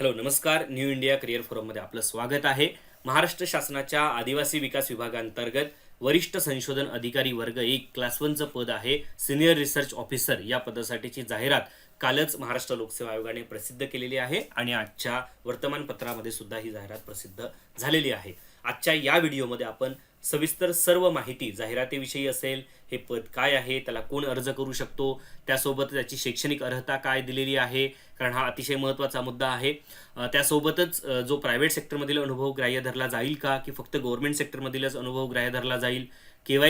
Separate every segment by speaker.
Speaker 1: Hello नमस्कार. New India career फोरममध्ये आपलं स्वागत आहे. महाराष्ट्र शासनाच्या आदिवासी विकास विभागांतर्गत वरिष्ठ संशोधन अधिकारी वर्ग एक क्लास वनचं पद आहे. सिनियर रिसर्च ऑफिसर या पदासाठीची जाहिरात कालच महाराष्ट्र लोकसेवा आयोगाने प्रसिद्ध केलेली आहे आणि आजच्या वर्तमानपत्रामध्ये सुद्धा ही जाहिरात प्रसिद्ध झालेली आहे. आजच्या या व्हिडिओमध्ये आपण सविस्तर सर्व माहिती जाहिरातीविषयी असेल हे पद काय आहे त्याला कोण अर्ज करू शकतो त्यासोबत त्याची शैक्षणिक अर्हता काय दिलेली आहे कारण हा अतिशय महत्त्वाचा मुद्दा आहे. त्यासोबतच जो प्रायव्हेट सेक्टरमधील अनुभव ग्राह्य धरला जाईल का की फक्त गव्हर्नमेंट सेक्टरमधीलच अनुभव ग्राह्य धरला जाईल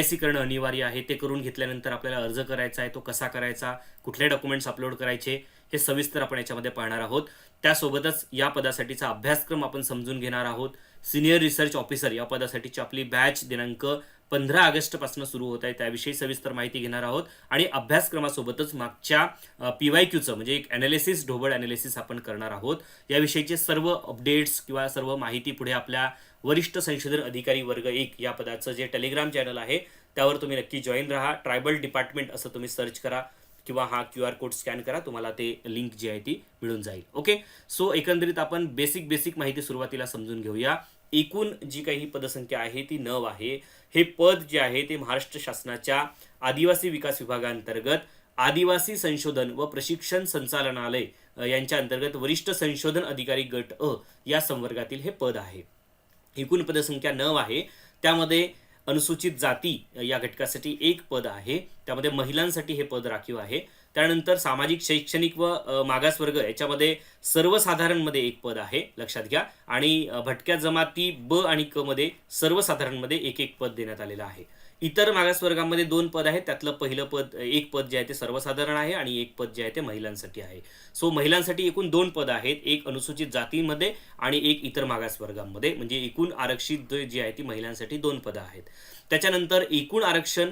Speaker 1: सी करणं अनिवार्य आहे ते करून घेतल्यानंतर आपल्याला अर्ज करायचा आहे तो कसा करायचा कुठले डॉक्युमेंट्स अपलोड करायचे हे सविस्तर आपण याच्यामध्ये पाहणार आहोत. त्यासोबतच या पदासाठीचा अभ्यासक्रम आपण समजून घेणार आहोत. सिनियर रिसर्च ऑफिसर या पदासाठीची आपली बॅच दिनांक पंधरा ऑगस्टपासून सुरू होत आहे. त्याविषयी सविस्तर माहिती घेणार आहोत. आणि अभ्यासक्रमासोबतच मागच्या पी वाय क्यूचं म्हणजे एक ॲनालिसिस ढोबळ ॲनालिसिस आपण करणार आहोत. याविषयीचे सर्व अपडेट्स किंवा सर्व माहिती पुढे आपल्या वरिष्ठ संशोधन अधिकारी वर्ग एक या पदाचं जे टेलिग्राम चॅनल आहे त्यावर तुम्ही नक्की जॉईन राहा. ट्रायबल डिपार्टमेंट असं तुम्ही सर्च करा. किंवा हा क्यू आर कोड स्कॅन करा तुम्हाला ते लिंक जी आहे ती मिळून जाईल. ओके? सो एकंदरीत आपण बेसिक बेसिक माहिती सुरुवातीला समजून घेऊया. एकूण जी काही पदसंख्या आहे ती नव आहे. हे पद जे आहे ते महाराष्ट्र शासनाच्या आदिवासी विकास विभागांतर्गत आदिवासी संशोधन व प्रशिक्षण संचालनालय यांच्या अंतर्गत वरिष्ठ संशोधन अधिकारी गट अ या संवर्गातील हे पद आहे. एकूण पदसंख्या नऊ आहे. त्यामध्ये अनुसूचित जाती या घटकासाठी एक पद आहे. त्यामध्ये महिलांसाठी हे पद राखीव आहे. त्यानंतर सामाजिक शैक्षणिक व मागासवर्ग याच्यामध्ये सर्वसाधारणमध्ये एक पद आहे लक्षात घ्या. आणि भटक्या जमाती ब आणि क मध्ये सर्वसाधारणमध्ये एक एक पद देण्यात आलेलं आहे. इतर मागासवर्गामध्ये दोन पद आहेत. त्यातलं पहिलं पद एक पद जे आहे ते सर्वसाधारण आहे आणि एक पद जे आहे ते महिलांसाठी आहे. सो महिलांसाठी एकूण दोन पद आहेत. एक अनुसूचित जातीमध्ये आणि एक इतर मागासवर्गांमध्ये. म्हणजे एकूण आरक्षित जे आहे ती महिलांसाठी दोन पदं आहेत. त्याच्यानंतर एकूण आरक्षण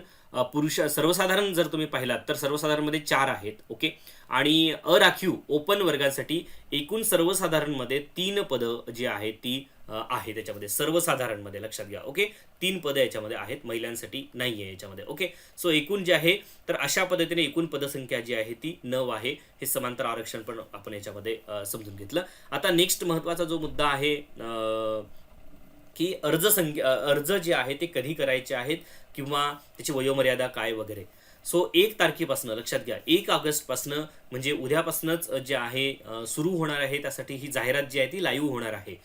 Speaker 1: पुरुष सर्वसाधारण जर तुम्ही पाहिलात तर सर्वसाधारणमध्ये चार आहेत. ओके? आणि अराखीव ओपन वर्गासाठी एकूण सर्वसाधारणमध्ये तीन पदं जी आहेत ती आहे त्याच्यामध्ये. सर्वसाधारणमध्ये लक्षात घ्या ओके? तीन पदं याच्यामध्ये आहेत महिलांसाठी नाही आहे याच्यामध्ये ओके? सो एकूण जे आहे तर अशा पद्धतीने एकूण पदसंख्या जी आहे ती नऊ आहे. हे समांतर आरक्षण पण आपण याच्यामध्ये समजून घेतलं. आता नेक्स्ट महत्त्वाचा जो मुद्दा आहे की अर्ज संख्या अर्ज जे आहे ते कधी करायचे आहेत किंवा त्याची वयोमर्यादा काय वगैरे. सो एक तारखेपासनं लक्षात घ्या एक ऑगस्टपासनं म्हणजे उद्यापासूनच जे आहे सुरू होणार आहे त्यासाठी ही जाहिरात जी आहे ती लाईव्ह होणार आहे.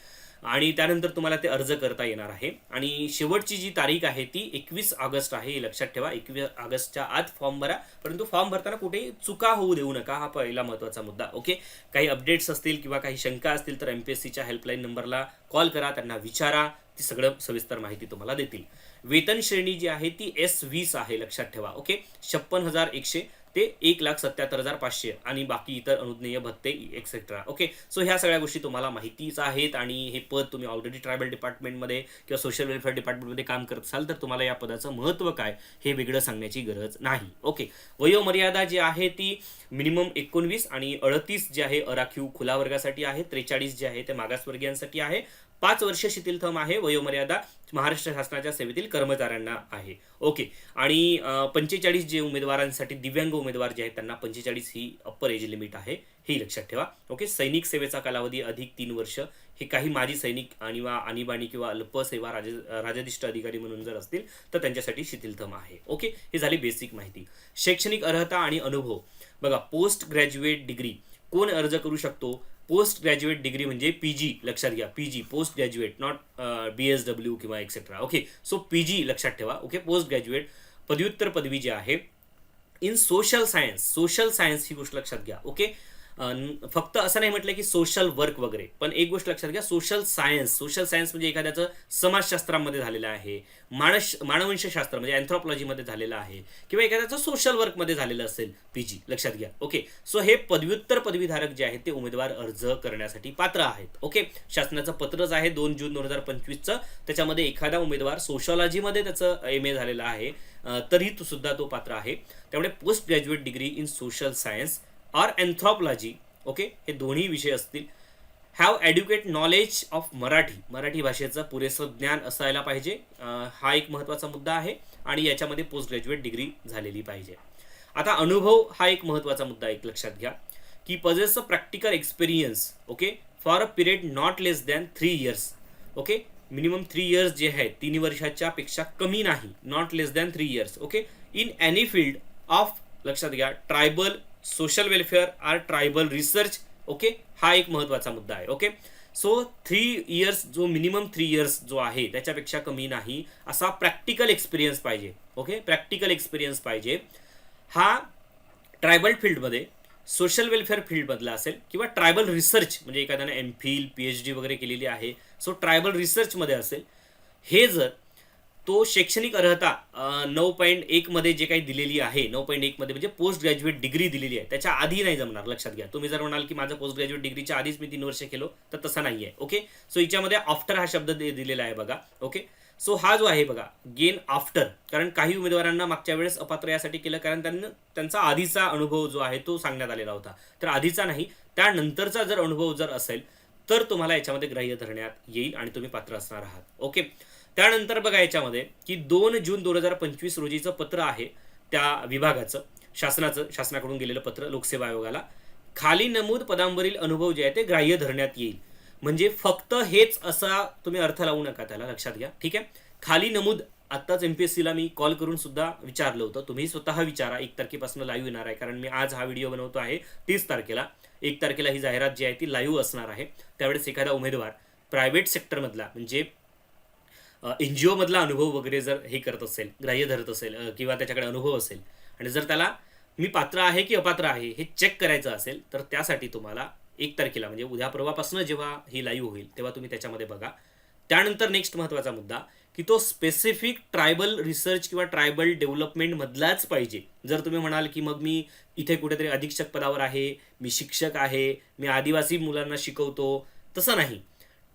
Speaker 1: आणि त्यानंतर तुम्हाला ते अर्ज करता येणार आहे. आणि शेवटची जी तारीख आहे ती एकवीस ऑगस्ट आहे लक्षात ठेवा. एकवीस ऑगस्टच्या आत फॉर्म भरा. परंतु फॉर्म भरताना कुठेही चुका होऊ देऊ नका. हा पहिला महत्त्वाचा मुद्दा ओके? काही अपडेट्स असतील किंवा काही शंका असतील तर एम पी एस सीच्या हेल्पलाईन नंबरला कॉल करा. त्यांना विचारा. ती सगळं सविस्तर माहिती तुम्हाला देतील. वेतन श्रेणी जी आहे ती एस वीस आहे लक्षात ठेवा ओके? छप्पन हजार एकशे ते एक लाख सत्याहत्तर हजार पाचशे आणि बाकी इतर अनुज्ञेय भत्ते एक्सेट्रा ओके सो ह्या सगळ्या गोष्टी तुम्हाला माहितीच आहेत आणि हे पद तुम्ही ऑलरेडी ट्रायबल डिपार्टमेंटमध्ये किंवा सोशल वेलफेअर डिपार्टमेंटमध्ये काम करत असाल तर तुम्हाला या पदाचं महत्त्व काय हे वेगळं सांगण्याची गरज नाही. ओके वयोमर्यादा जी आहे ती मिनिमम एकोणवीस आणि अडतीस जे आहे अराखीव खुला वर्गासाठी आहे त्रेचाळीस जे आहे ते मागासवर्गीयांसाठी आहे. पाच वर्ष शिथिलथम आहे वयोमर्यादा महाराष्ट्र शासनाच्या सेवेतील कर्मचाऱ्यांना आहे. ओके. आणि पंचेचाळीस जे उमेदवारांसाठी दिव्यांग उमेदवार जे आहेत त्यांना पंचेचाळीस ही अप्पर एज लिमिट आहे हे लक्षात ठेवा. ओके. सैनिक सेवेचा कालावधी अधिक तीन वर्ष. हे काही माजी सैनिक आणि वा आणीबाणी किंवा अल्पसेवा राज राजदिष्ट अधिकारी म्हणून जर असतील तर त्यांच्यासाठी शिथिलथम आहे. ओके. ही झाली बेसिक माहिती. शैक्षणिक अर्हता आणि अनुभव. बघा पोस्ट ग्रॅज्युएट डिग्री कोण अर्ज करू शकतो? पोस्ट ग्रॅज्युएट डिग्री म्हणजे पी जी लक्षात घ्या. P G post graduate not B S W किंवा etcetera okay so P G लक्षात ठेवा. ओके पोस्ट ग्रॅज्युएट पदव्युत्तर पदवी जी आहे in social science social science ही गोष्ट लक्षात घ्या. ओके फक्त असं नाही म्हटलं की सोशल वर्क वगैरे. पण एक गोष्ट लक्षात घ्या सोशल सायन्स सोशल सायन्स म्हणजे एखाद्याचं समाजशास्त्रामध्ये झालेलं आहे. मानस मानवंशशास्त्र म्हणजे अँथ्रॉपॉलॉजीमध्ये झालेलं आहे. किंवा एखाद्याचं सोशल वर्कमध्ये झालेलं असेल पी जी. लक्षात घ्या. ओके सो हे पदव्युत्तर पदवीधारक जे आहेत ते उमेदवार अर्ज करण्यासाठी पात्र आहेत. ओके शासनाचं पत्रच आहे दोन जून दोन हजार पंचवीसचं. त्याच्यामध्ये एखादा उमेदवार सोशॉलॉजीमध्ये त्याचं एम ए झालेलं आहे. तरी तो सुद्धा तो पात्र आहे. त्यामुळे post graduate degree in social science or anthropology okay हे दोन्ही विषय असतील. Have adequate knowledge of Marathi. Marathi भाषेचं पुरेसं ज्ञान असायला पाहिजे. हा एक महत्त्वाचा मुद्दा आहे आणि याच्यामध्ये पोस्ट ग्रॅज्युएट डिग्री झालेली पाहिजे. आता अनुभव हा एक महत्त्वाचा मुद्दा एक लक्षात घ्या. की possesses a practical experience okay for a period not less than three years okay minimum three years जे आहेत तीन वर्षाच्या पेक्षा कमी नाही. Not less than three years okay in any field of लक्षात घ्या tribal social welfare or tribal research okay? हा एक महत्त्वाचा मुद्दा आहे ओके? सो थ्री इयर्स जो मिनिमम थ्री इयर्स जो आहे त्याच्यापेक्षा कमी नाही असा प्रॅक्टिकल एक्सपिरियन्स पाहिजे ओके? प्रॅक्टिकल एक्सपिरियन्स पाहिजे. हा ट्रायबल फील्डमध्ये सोशल वेलफेअर फील्डमधला असेल किंवा ट्रायबल रिसर्च म्हणजे एखाद्याने M Phil P H D वगैरे केलेली आहे सो ट्रायबल रिसर्चमध्ये असेल हे जर तो शैक्षणिक अर्हता नऊ पॉईंट एकमध्ये जे काही दिलेली आहे नऊ पॉईंट एकमध्ये म्हणजे पोस्ट ग्रॅज्युएट डिग्री दिलेली आहे त्याच्या आधी नाही जमणार लक्षात घ्या. तुम्ही जर म्हणाल की माझं पोस्ट ग्रॅज्युएट डिग्रीच्या आधीच मी तीन वर्ष केलो तर तसं नाही आहे ओके? सो याच्यामध्ये आफ्टर हा शब्द दिलेला आहे बघा ओके? सो हा जो आहे बघा गेन आफ्टर कारण काही उमेदवारांना मागच्या वेळेस अपात्र यासाठी केलं कारण त्यांना त्यांचा आधीचा अनुभव जो आहे तो सांगण्यात आलेला होता. तर आधीचा नाही त्यानंतरचा जर अनुभव जर असेल तर तुम्हाला याच्यामध्ये ग्राह्य धरण्यात येईल आणि तुम्ही पात्र असणार आहात ओके? त्यानंतर बघा याच्यामध्ये की दोन जून दोन हजार पंचवीस रोजीचं पत्र आहे त्या विभागाचं शासनाचं शासनाकडून गेलेलं पत्र लोकसेवा आयोगाला. खाली नमूद पदांवरील अनुभव जे आहे ते ग्राह्य धरण्यात येईल. म्हणजे फक्त हेच असा तुम्ही अर्थ लावू नका त्याला लक्षात घ्या. ठीक आहे? खाली नमूद आत्ताच एम पी एस सीला मी कॉल करून सुद्धा विचारलं होतं. तुम्ही स्वतः विचारा एक तारखेपासून लाईव्ह येणार आहे. कारण मी आज हा व्हिडिओ बनवतो आहे तीस तारखेला. एक तारखेला ही जाहिरात जी आहे ती लाईव्ह असणार आहे. त्यावेळेस एखादा उमेदवार प्रायव्हेट सेक्टरमधला म्हणजे एन जी ओमधला अनुभव वगैरे जर हे करत असेल ग्राह्य धरत असेल किंवा त्याच्याकडे अनुभव असेल आणि जर त्याला मी पात्र आहे की अपात्र आहे हे चेक करायचं असेल तर त्यासाठी तुम्हाला एक तारखेला म्हणजे उद्या परवापासून जेव्हा ही लाईव्ह होईल तेव्हा तुम्ही त्याच्यामध्ये बघा. त्यानंतर नेक्स्ट महत्त्वाचा मुद्दा की तो स्पेसिफिक ट्रायबल रिसर्च किंवा ट्रायबल डेव्हलपमेंटमधलाच पाहिजे. जर तुम्ही म्हणाल की मग मी इथे कुठेतरी अधीक्षक पदावर आहे मी शिक्षक आहे मी आदिवासी मुलांना शिकवतो तसं नाही.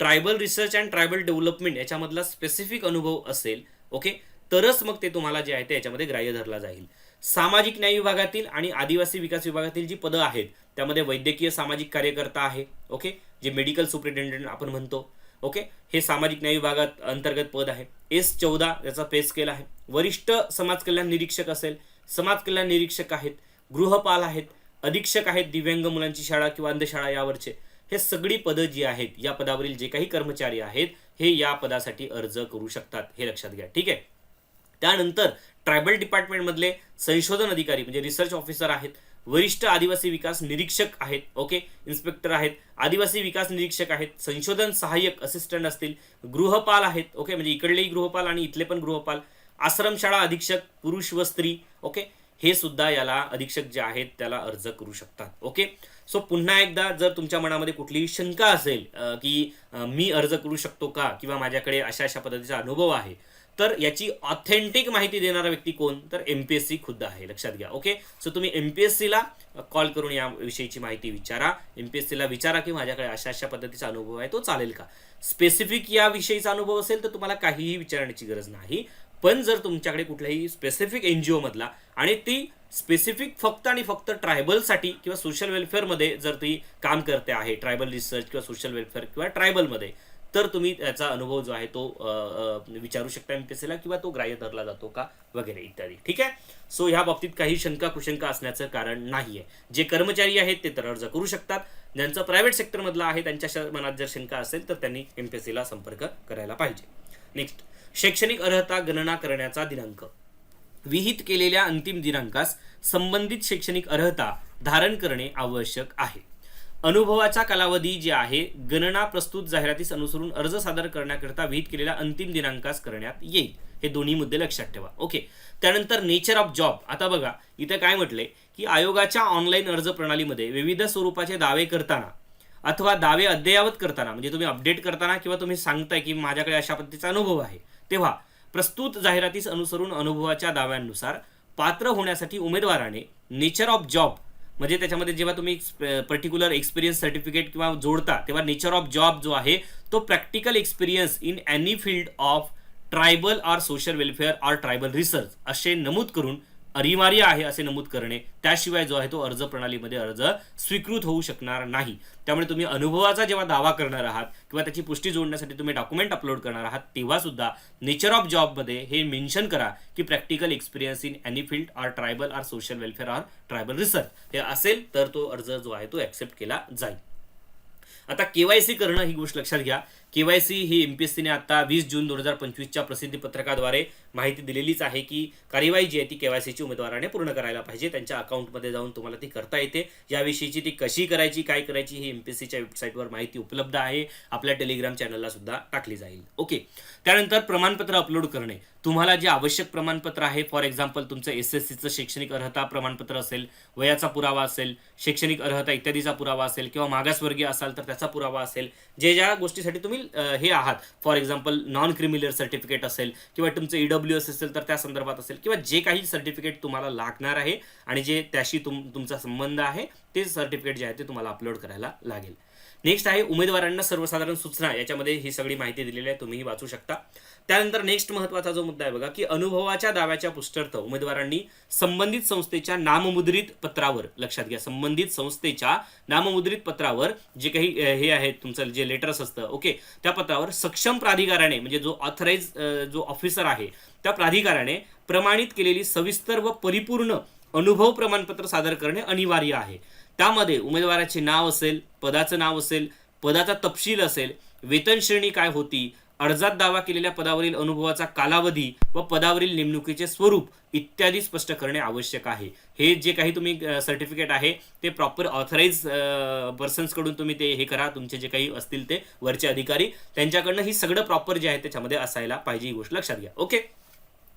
Speaker 1: Tribal research and tribal development याच्यामधला specific अनुभव असेल ओके? तरच मग ते तुम्हाला जे आहे ते याच्यामध्ये ग्राह्य धरला जाईल. सामाजिक न्याय विभागातील आणि आदिवासी विकास विभागातील जी पदं आहेत त्यामध्ये वैद्यकीय सामाजिक कार्यकर्ता आहे ओके? जे मेडिकल सुपरिटेंडंट आपण म्हणतो ओके? हे सामाजिक न्याय विभागात अंतर्गत पद आहे. एस चौदा याचा पे स्केल आहे. वरिष्ठ समाज कल्याण निरीक्षक असेल समाज कल्याण निरीक्षक आहेत गृहपाल आहेत अधीक्षक आहेत दिव्यांग मुलांची शाळा किंवा अंधशाळा यावरचे. हे सगळी पदं जी आहेत या पदावरील जे काही कर्मचारी आहेत हे या पदासाठी अर्ज करू शकतात. हे लक्षात घ्या. ठीक आहे? त्यानंतर ट्रायबल डिपार्टमेंटमधले संशोधन अधिकारी म्हणजे रिसर्च ऑफिसर आहेत वरिष्ठ आदिवासी विकास निरीक्षक आहेत ओके इन्स्पेक्टर आहेत आदिवासी विकास निरीक्षक आहेत संशोधन सहाय्यक असिस्टंट असतील गृहपाल आहेत ओके म्हणजे इकडलेही गृहपाल आणि इथले पण गृहपाल आश्रमशाळा अधीक्षक पुरुष व स्त्री ओके हे सुद्धा याला अधीक्षक जे आहेत त्याला अर्ज करू शकतात ओके सो पुन्हा एकदा जर तुमच्या मनामध्ये कुठलीही शंका असेल की मी अर्ज करू शकतो का किंवा माझ्याकडे अशा अशा पद्धतीचा अनुभव आहे तर याची ऑथेंटिक माहिती देणारा व्यक्ती कोण? तर एम पी एस सी खुद्द आहे. लक्षात घ्या ओके? सो तुम्ही एम पी एस सीला कॉल करून या विषयीची माहिती विचारा. एम पी एस सीला विचारा की माझ्याकडे अशा अशा पद्धतीचा अनुभव आहे तो चालेल का? स्पेसिफिक या विषयीचा अनुभव असेल तर तुम्हाला काहीही विचारण्याची गरज नाही. पण जर तुमच्याकडे कुठल्याही स्पेसिफिक एन जी ओमधला आणि ती स्पेसिफिक फक्त आणि फक्त ट्रायबलसाठी किंवा सोशल वेलफेअरमध्ये जर ती काम करते आहे ट्रायबल रिसर्च किंवा सोशल वेलफेअर किंवा ट्रायबलमध्ये तर तुम्ही त्याचा अनुभव जो आहे तो विचारू शकता एम पी एस किंवा तो ग्राह्य धरला जातो का वगैरे इत्यादी. ठीक आहे? सो ह्या बाबतीत काही शंका कुशंका असण्याचं कारण नाही आहे जे कर्मचारी आहेत ते तर अर्ज करू शकतात. ज्यांचं प्रायव्हेट सेक्टरमधला आहे त्यांच्या मनात जर शंका असेल तर त्यांनी एम पी एस संपर्क करायला पाहिजे. नेक्स्ट शैक्षणिक अर्हता गणना करण्याचा दिनांक. विहित केलेल्या अंतिम दिनांकास संबंधित शैक्षणिक अर्हता धारण करणे आवश्यक आहे. अनुभवाचा कालावधी जे आहे गणना प्रस्तुत जाहिरातीस अनुसरून अर्ज सादर करण्याकरिता विहित केलेल्या अंतिम दिनांकास करण्यात येईल. हे दोन्ही मुद्दे लक्षात ठेवा. ओके. त्यानंतर नेचर ऑफ जॉब. आता बघा इथे काय म्हटले की आयोगाच्या ऑनलाईन अर्ज प्रणालीमध्ये विविध स्वरूपाचे दावे करताना अथवा दावे अद्ययावत करताना म्हणजे तुम्ही अपडेट करताना किंवा तुम्ही सांगताय की माझ्याकडे अशा पद्धतीचा अनुभव आहे तेव्हा प्रस्तुत जाहिरातीस अनुसरून अनुभवाच्या दाव्यांनुसार पात्र होण्यासाठी उमेदवाराने नेचर ऑफ जॉब म्हणजे त्याच्यामध्ये जेव्हा तुम्ही पर्टिक्युलर एक्सपिरियन्स सर्टिफिकेट किंवा जोडता तेव्हा नेचर ऑफ जॉब जो आहे तो practical experience in any field of tribal or social welfare or tribal research असे नमूद करून अनिवार्य आहे असे नमूद करणे त्याशिवाय जो आहे तो अर्ज प्रणालीमध्ये अर्ज स्वीकृत होऊ शकणार नाही. त्यामुळे तुम्ही अनुभवाचा जेव्हा दावा करणार आहात किंवा त्याची पुष्टी जोडण्यासाठी तुम्ही डॉक्युमेंट अपलोड करणार आहात तेव्हा सुद्धा नेचर ऑफ जॉबमध्ये हे मेन्शन करा की practical experience in any field or tribal or social welfare or tribal research हे असेल तर तो अर्ज जो आहे तो ऍक्सेप्ट केला जाईल. आता केवायसी करणं ही गोष्ट लक्षात घ्या. केवायसी ही एमपीएससीने आता वीस जून दोन हजार पंचवीसच्या प्रसिद्धीपत्रकाद्वारे माहिती दिलेलीच आहे की कार्यवाही जी आहे ती केवायसीची उमेदवाराने पूर्ण करायला पाहिजे. त्यांच्या अकाउंटमध्ये जाऊन तुम्हाला ती करता येते. याविषयीची ती कशी करायची काय करायची ही एमपीएससीच्या वेबसाईटवर माहिती उपलब्ध आहे. आपल्या टेलिग्राम चॅनलला सुद्धा टाकली जाईल. ओके. त्यानंतर प्रमाणपत्र अपलोड करणे. तुम्हाला जे आवश्यक प्रमाणपत्र आहे फॉर एक्झाम्पल तुमचं एस एस सीचं शैक्षणिक अर्हता प्रमाणपत्र असेल वयाचा पुरावा असेल शैक्षणिक अर्हता इत्यादीचा पुरावा असेल किंवा मागासवर्गीय असाल तर त्याचा पुरावा असेल जे ज्या गोष्टीसाठी तुम्ही तुम्ही हे आहात. For example non creamy layer certificate असेल किंवा तुमचं ईडब्ल्यू एस असेल तर त्या संदर्भात असेल किंवा जे काही सर्टिफिकेट तुम्हाला लागणार आहे आणि जे त्याशी तुम तुमचा संबंध आहे ते सर्टिफिकेट जे आहे ते तुम्हाला अपलोड करायला लागेल. नेक्स्ट आहे उमेदवारांना सर्वसाधारण सूचना. याच्यामध्ये ही सगळी माहिती दिलेली आहे तुम्हीही वाचू शकता. त्यानंतर नेक्स्ट महत्त्वाचा जो मुद्दा आहे बघा की अनुभवाच्या दाव्याच्या पुष्टर्थ उमेदवारांनी संबंधित संस्थेच्या नाममुद्रित पत्रावर लक्षात घ्या संबंधित संस्थेच्या नाममुद्रित पत्रावर जे काही हे आहे तुमचं जे लेटर्स असतं ओके त्या पत्रावर सक्षम प्राधिकाराने म्हणजे जो ऑथराइज जो ऑफिसर आहे त्या प्राधिकाराने प्रमाणित केलेली सविस्तर व परिपूर्ण अनुभव प्रमाणपत्र सादर करणे अनिवार्य आहे. त्यामध्ये उमेदवाराचे नाव असेल पदाचं नाव असेल पदाचा तपशील असेल वेतन श्रेणी काय होती अर्जात दावा केलेल्या पदावरील अनुभवाचा कालावधी व पदावरील नेमणुकीचे स्वरूप इत्यादी स्पष्ट करणे आवश्यक आहे. हे जे काही तुम्ही सर्टिफिकेट आहे ते प्रॉपर ऑथराईज पर्सन्सकडून तुम्ही ते हे करा. तुमचे जे काही असतील ते वरचे अधिकारी. त्यांच्याकडनं ही सगळं प्रॉपर जे आहे त्याच्यामध्ये असायला पाहिजे ही गोष्ट लक्षात घ्या. ओके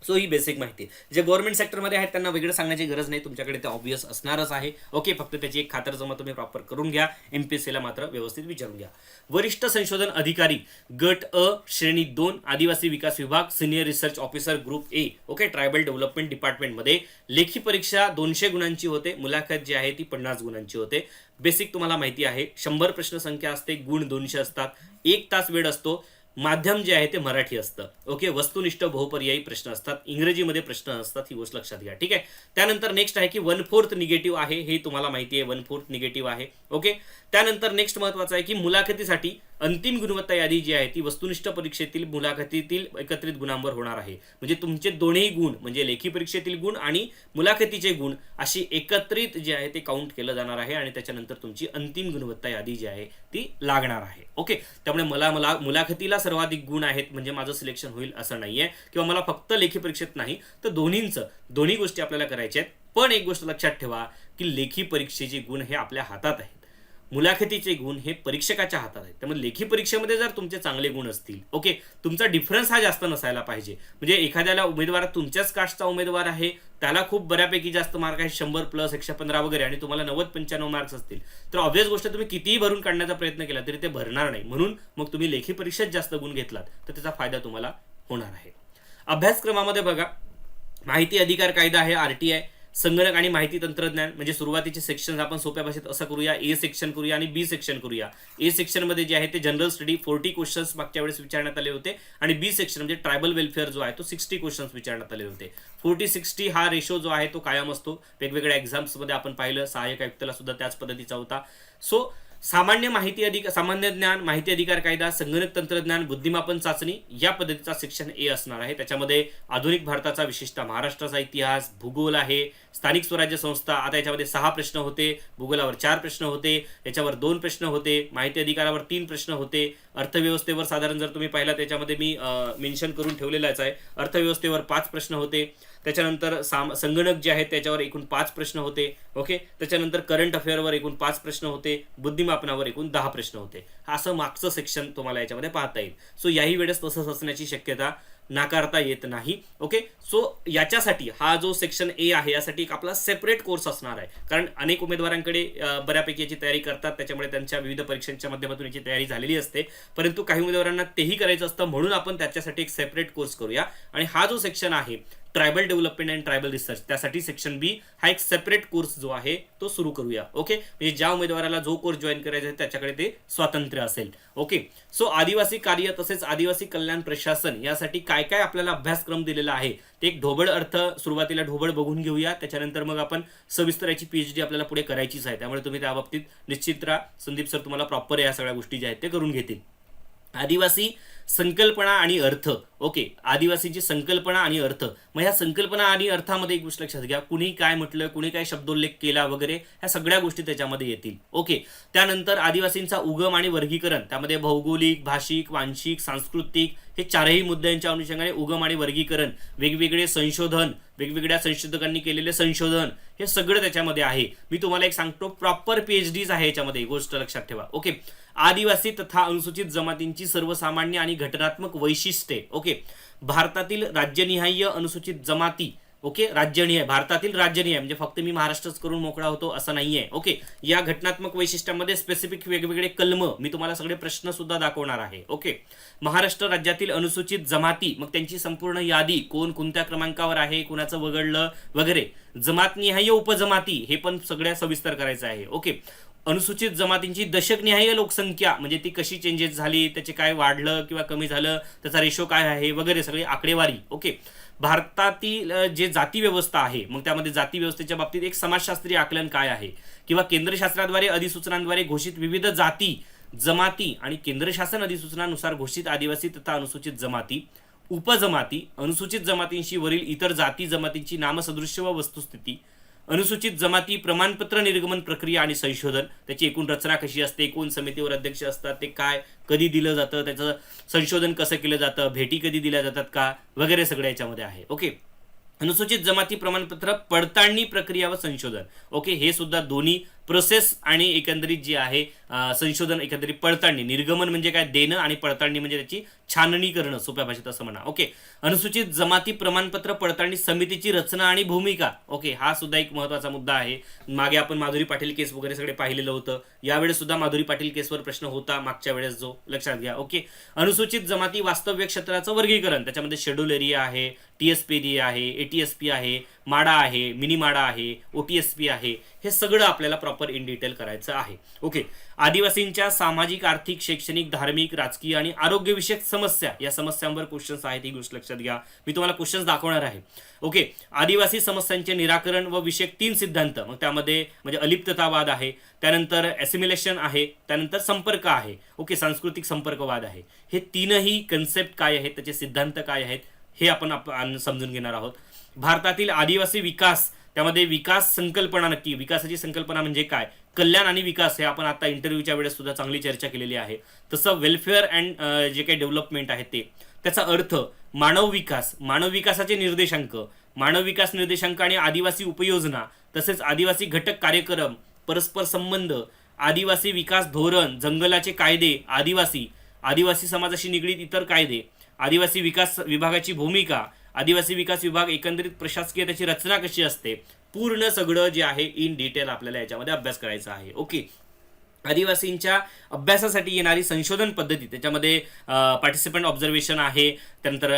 Speaker 1: सो ही बेसिक माहिती जे गव्हर्नमेंट सेक्टरमध्ये आहेत त्यांना वेगळं सांगण्याची गरज नाही. तुमच्याकडे ते ऑब्वियस असणारच आहे. ओके फक्त त्याची एक खातरजमा तुम्ही प्रॉपर करून घ्या. एम पी एस सीला मात्र व्यवस्थित विचारून घ्या. वरिष्ठ संशोधन अधिकारी गट अ श्रेणी दोन आदिवासी विकास विभाग senior research officer group A okay tribal development डिपार्टमेंटमध्ये लेखी परीक्षा दोनशे गुणांची होते. मुलाखत जी आहे ती पन्नास गुणांची होते. बेसिक तुम्हाला माहिती आहे. शंभर प्रश्नसंख्या असते गुण दोनशे असतात. एक तास वेळ असतो. माध्यम जे आहे ते मराठी असतं. ओके वस्तुनिष्ठ बहुपर्यायी प्रश्न असतात. इंग्रजीमध्ये प्रश्न असतात ही गोष्ट लक्षात घ्या. ठीक आहे? त्यानंतर नेक्स्ट आहे की वन फोर्थ निगेटिव्ह आहे हे तुम्हाला माहिती आहे वन फोर्थ निगेटिव्ह आहे. ओके त्यानंतर नेक्स्ट महत्वाचं आहे की मुलाखतीसाठी अंतिम गुणवत्ता यादी जी आहे ती वस्तुनिष्ठ परीक्षेतील मुलाखतीतील एकत्रित गुणांवर होणार आहे. म्हणजे तुमचे दोन्ही गुण म्हणजे लेखी परीक्षेतील गुण आणि मुलाखतीचे गुण अशी एकत्रित जे आहे ते काउंट केलं जाणार आहे आणि त्याच्यानंतर तुमची अंतिम गुणवत्ता यादी जी आहे ती लागणार आहे. ओके त्यामुळे मला मला मुलाखतीला सर्वाधिक गुण आहेत म्हणजे माझं सिलेक्शन होईल असं नाहीये. किंवा मला फक्त लेखी परीक्षेत नाही तर दोन्हींचं दोन्ही गोष्टी आपल्याला करायच्या आहेत. पण एक गोष्ट लक्षात ठेवा की लेखी परीक्षेचे गुण हे आपल्या हातात आहे मुलाखतीचे गुण हे परीक्षकाच्या हातात आहेत. त्यामुळे लेखी परीक्षेमध्ये जर तुमचे चांगले गुण असतील ओके तुमचा डिफरन्स हा जास्त नसायला पाहिजे. म्हणजे एखाद्याला उमेदवार तुमच्याच कास्टचा उमेदवार आहे त्याला खूप बऱ्यापैकी जास्त मार्क आहे शंभर प्लस एकशे पंधरा वगैरे आणि तुम्हाला नव्वद पंच्याण्णव मार्क्स असतील. तर ऑब्वियस गोष्ट तुम्ही कितीही भरून काढण्याचा प्रयत्न केला तरी ते भरणार नाही. म्हणून मग तुम्ही लेखी परीक्षेत जास्त गुण घेतलात तर त्याचा फायदा तुम्हाला होणार आहे. अभ्यासक्रमामध्ये बघा माहिती अधिकार कायदा आहे आर टी आय संगणक आणि माहिती तंत्रज्ञान म्हणजे सुरुवातीचे सेक्शन आपण सोप्या भाषेत असं करूया. ए सेक्शन करूया आणि बी सेक्शन करूया. ए सेक्शनमध्ये जे आहे ते जनरल स्टडी फोर्टी क्वेश्चन्स मागच्या वेळेस विचारण्यात आले होते आणि बी सेक्शन म्हणजे ट्रायबल वेलफेअर जो आहे तो सिक्स्टी क्वेश्चन्स विचारण्यात आले होते. फोर्टी सिक्स्टी हा रेशो जो आहे तो कायम असतो. वेगवेगळ्या एक्झाम्समध्ये आपण पाहिलं सहाय्यक आयुक्तला सुद्धा त्याच पद्धतीचा होता. सो सामान्य माहिती अधिक सामान्य ज्ञान माहिती अधिकार कायदा संगणक तंत्रज्ञान बुद्धिमापन चाचणी या पद्धतीचा सेक्शन ए असणार आहे. त्याच्यामध्ये आधुनिक भारताचा विशेषतः महाराष्ट्राचा इतिहास भूगोल आहे. स्थानिक स्वराज्य संस्था आता याच्यामध्ये सहा प्रश्न होते भूगोलावर चार प्रश्न होते याच्यावर दोन प्रश्न होते माहिती अधिकारावर तीन प्रश्न होते. अर्थव्यवस्थेवर साधारण जर तुम्ही पाहिला त्याच्यामध्ये मी मेन्शन करून ठेवलेलाच आहे. अर्थव्यवस्थेवर पाच प्रश्न होते. त्याच्यानंतर साम संगणक जे आहेत त्याच्यावर एकूण पाच प्रश्न होते. ओके? त्याच्यानंतर करंट अफेअरवर एकूण पाच प्रश्न होते. बुद्धिमापनावर एकूण दहा प्रश्न होते. हा असं मागचं सेक्शन तुम्हाला याच्यामध्ये पाहता येईल. सो याही वेळेस तसंच असण्याची शक्यता. नाकारता येत नाही. ओके सो याच्यासाठी हा जो सेक्शन ए आहे यासाठी एक आपला सेपरेट कोर्स असणार आहे. कारण अनेक उमेदवारांकडे बऱ्यापैकी याची तयारी करतात. त्याच्यामुळे त्यांच्या विविध परीक्षांच्या माध्यमातून याची तयारी झालेली असते. परंतु काही उमेदवारांना तेही करायचं असतं. म्हणून आपण त्याच्यासाठी एक सेपरेट कोर्स करूया. आणि हा जो सेक्शन आहे tribal development and tribal research. त्यासाठी सेक्शन बी हा एक सेपरेट कोर्स जो आहे तो सुरू करूया. ओके म्हणजे ज्या उमेदवाराला जो कोर्स जॉईन करायचा आहे त्याच्याकडे ते स्वातंत्र्य असेल. ओके सो आदिवासी कार्य तसेच आदिवासी कल्याण प्रशासन यासाठी काय काय आपल्याला अभ्यासक्रम दिलेला आहे ते एक ढोबळ अर्थ सुरुवातीला ढोबळ बघून घेऊया. त्याच्यानंतर मग आपण सविस्तर याची पीएचडी आपल्याला पुढे करायचीच आहे. त्यामुळे तुम्ही त्या बाबतीत निश्चित राहा. संदीप सर तुम्हाला प्रॉपर या सगळ्या गोष्टी ज्या आहेत ते करून घेतील. आदिवासी संकल्पना आणि अर्थ. ओके आदिवासींची संकल्पना आणि अर्थ. मग ह्या संकल्पना आणि अर्थामध्ये एक गोष्ट लक्षात घ्या. कुणी काय म्हटलं कुणी काय शब्दोल्लेख केला वगैरे ह्या सगळ्या गोष्टी त्याच्यामध्ये येतील. ओके त्यानंतर आदिवासींचा उगम आणि वर्गीकरण. त्यामध्ये भौगोलिक भाषिक वांशिक सांस्कृतिक हे चारही मुद्द्यांच्या अनुषंगाने उगम आणि वर्गीकरण वेगवेगळे संशोधन वेगवेगळ्या संशोधकांनी केलेले संशोधन हे सगळं त्याच्यामध्ये आहे. मी तुम्हाला एक सांगतो प्रॉपर पीएचडीज आहे याच्यामध्ये गोष्ट लक्षात ठेवा. ओके आदिवासी तथा अनुसूचित जमातींची सर्वसामान्य आणि घटनात्मक वैशिष्ट्ये ओके? भारतातील राज्यनिहाय अनुसूचित जमाती ओके? राज्यनिहाय भारतातील राज्यनिहाय म्हणजे फक्त मी महाराष्ट्रच करून मोकळा होतो असं नाहीये ओके? या घटनात्मक वैशिष्ट्यामध्ये स्पेसिफिक वेगवेगळे कलम मी तुम्हाला सगळे प्रश्न सुद्धा दाखवणार आहे ओके? महाराष्ट्र राज्यातील अनुसूचित जमाती मग त्यांची संपूर्ण यादी कोण कोणत्या क्रमांकावर आहे कोणाचं वगळलं वगैरे? जमातनिहाय उपजमाती हे पण सगळ्या सविस्तर करायचं आहे ओके? अनुसूचित जमातींची दशकनिहाय लोकसंख्या म्हणजे ती कशी चेंजेस झाली त्याचे काय वाढलं किंवा कमी झालं त्याचा रेशो काय आहे वगैरे सगळी आकडेवारी ओके भारतातील जे जाती व्यवस्था आहे मग त्यामध्ये जाती व्यवस्थेच्या बाबतीत एक समाजशास्त्रीय आकलन काय आहे? किंवा केंद्रशास्त्राद्वारे अधिसूचनांद्वारे घोषित विविध जाती जमाती आणि केंद्रशासन अधिसूचनानुसार घोषित आदिवासी तथा अनुसूचित जमाती उपजमाती अनुसूचित जमातींशी वरील इतर जाती जमातींची नामसदृश्य व वस्तुस्थिती अनुसूचित जमाती प्रमाणपत्र निर्गमन प्रक्रिया आणि संशोधन. त्याची एकूण रचना कशी असते? कोण समितीवर अध्यक्ष असतात? ते काय? कधी दिलं जातं? त्याचं संशोधन कसं केलं जातं? भेटी कधी दिल्या जातात का? वगैरे सगळं याच्यामध्ये आहे. ओके? अनुसूचित जमाती प्रमाणपत्र पडताळणी प्रक्रिया व संशोधन. ओके? हे सुद्धा दोन्ही प्रोसेस आणि एकंदरीत जे आहे संशोधन एकंदरीत पडताळणी निर्गमन म्हणजे काय? देणं आणि पडताळणी म्हणजे त्याची छाननी करणं सोप्या भाषेत असं म्हणा. ओके. अनुसूचित जमाती प्रमाणपत्र पडताळणी समितीची रचना आणि भूमिका. ओके हा सुद्धा एक महत्त्वाचा मुद्दा आहे. मागे आपण माधुरी पाटील केस वगैरे सगळे पाहिलेलं होतं. यावेळेस सुद्धा माधुरी पाटील केसवर प्रश्न होता मागच्या वेळेस जो. लक्षात घ्या. ओके. अनुसूचित जमाती वास्तव्य क्षेत्राचं वर्गीकरण. त्याच्यामध्ये शेड्यूल एरिया आहे टी एस पी एरिया आहे ए टी एस पी आहे माडा आहे मिनी माडा आहे ओ टी एस पी आहे हे सगळं आपल्याला प्रॉपर इन डिटेल करायचं आहे. ओके आदिवासींच्या सामाजिक आर्थिक शैक्षणिक धार्मिक राजकीय आणि आरोग्यविषयक समस्या या समस्यांवर क्वेश्चन्स आहेत ही गोष्ट लक्षात घ्या. मी तुम्हाला क्वेश्चन्स दाखवणार आहे. ओके आदिवासी समस्यांचे निराकरण व विषयक तीन सिद्धांत मग त्यामध्ये म्हणजे अलिप्ततावाद आहे त्यानंतर एसिमिलेशन आहे त्यानंतर संपर्क आहे. ओके सांस्कृतिक संपर्कवाद आहे. हे तीनही कन्सेप्ट काय आहेत? त्याचे सिद्धांत काय आहेत? हे आपण आपण समजून घेणार आहोत. भारतातील आदिवासी विकास त्यामध्ये विकास संकल्पना नक्की विकासाची संकल्पना म्हणजे काय? कल्याण आणि विकास हे आपण आता इंटरव्ह्यूच्या वेळेस सुद्धा चांगली चर्चा केलेली आहे. तसं वेलफेअर अँड जे काही डेव्हलपमेंट आहे ते त्याचा अर्थ मानव विकास मानव विकासाचे निर्देशांक मानव विकास निर्देशांक आणि आदिवासी उपयोजना तसेच आदिवासी घटक कार्यक्रम परस्पर संबंध आदिवासी विकास धोरण जंगलाचे कायदे आदिवासी आदिवासी समाजाशी निगडीत इतर कायदे आदिवासी विकास विभागाची भूमिका आदिवासी विकास विभाग एकंदरीत प्रशासकीय त्याची रचना कशी असते पूर्ण सगळं जे आहे इन डिटेल आपल्याला याच्यामध्ये अभ्यास करायचा आहे. ओके आदिवासींच्या अभ्यासासाठी येणारी संशोधन पद्धती त्याच्यामध्ये पार्टिसिपंट ऑब्झर्वेशन आहे त्यानंतर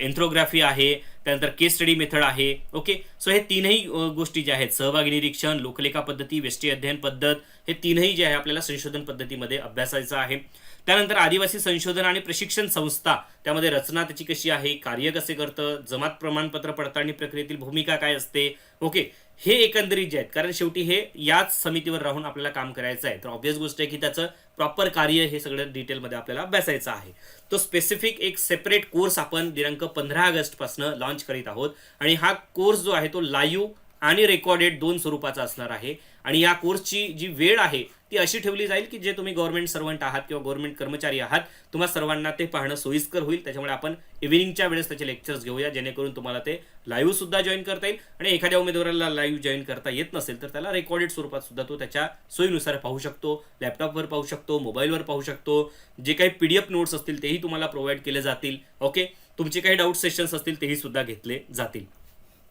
Speaker 1: एन्थ्रोग्राफी आहे त्यानंतर केस स्टडी मेथड आहे. ओके सो हे तीनही गोष्टी ज्या आहेत सहभागी निरीक्षण लोकलेखा पद्धती वेष्टी अध्ययन पद्धत हे तीनही जे आहे आपल्याला संशोधन पद्धतीमध्ये अभ्यासायचं आहे. त्यानंतर आदिवासी संशोधन आणि प्रशिक्षण संस्था त्यामध्ये रचना त्याची कशी आहे कार्य कसे करतं जमात प्रमाणपत्र पडताळणी प्रक्रियेतील भूमिका काय असते ओके हे एकंदरीत जे आहेत कारण शेवटी हे याच समितीवर राहून आपल्याला काम करायचं आहे. तर ऑब्विस गोष्ट आहे की त्याचं प्रॉपर कार्य हे सगळं डिटेलमध्ये आपल्याला अभ्यासायचं आहे. तो स्पेसिफिक एक सेपरेट कोर्स आपण दिनांक पंधरा ऑगस्टपासून लॉन्च करीत आहोत आणि हा कोर्स जो आहे तो लाईव्ह आणि रेकॉर्डेड दोन स्वरूपाचा असणार आहे. आणि या कोर्सची जी वेळ आहे ती अशी ठेवली जाईल की जे तुम्ही गव्हर्नमेंट सर्वंट आहात किंवा गव्हर्नमेंट कर्मचारी आहात तुम्हा सर्वांना ते पाहणं सोयीस्कर होईल. त्याच्यामुळे आपण इव्हिनिंगच्या वेळेस त्याचे लेक्चर्स घेऊया जेणेकरून तुम्हाला ते लाईव्ह सुद्धा जॉईन करता येईल. आणि एखाद्या उमेदवाराला लाईव्ह जॉईन करता येत नसेल तर त्याला रेकॉर्डेड स्वरूपात सुद्धा तो त्याच्या सोयीनुसार पाहू शकतो. लॅपटॉपवर पाहू शकतो मोबाईलवर पाहू शकतो. जे काही पी डी एफ नोट्स असतील तेही तुम्हाला प्रोव्हाइड केले जातील. ओके तुमचे काही डाऊट सेशन्स असतील तेही सुद्धा घेतले जातील.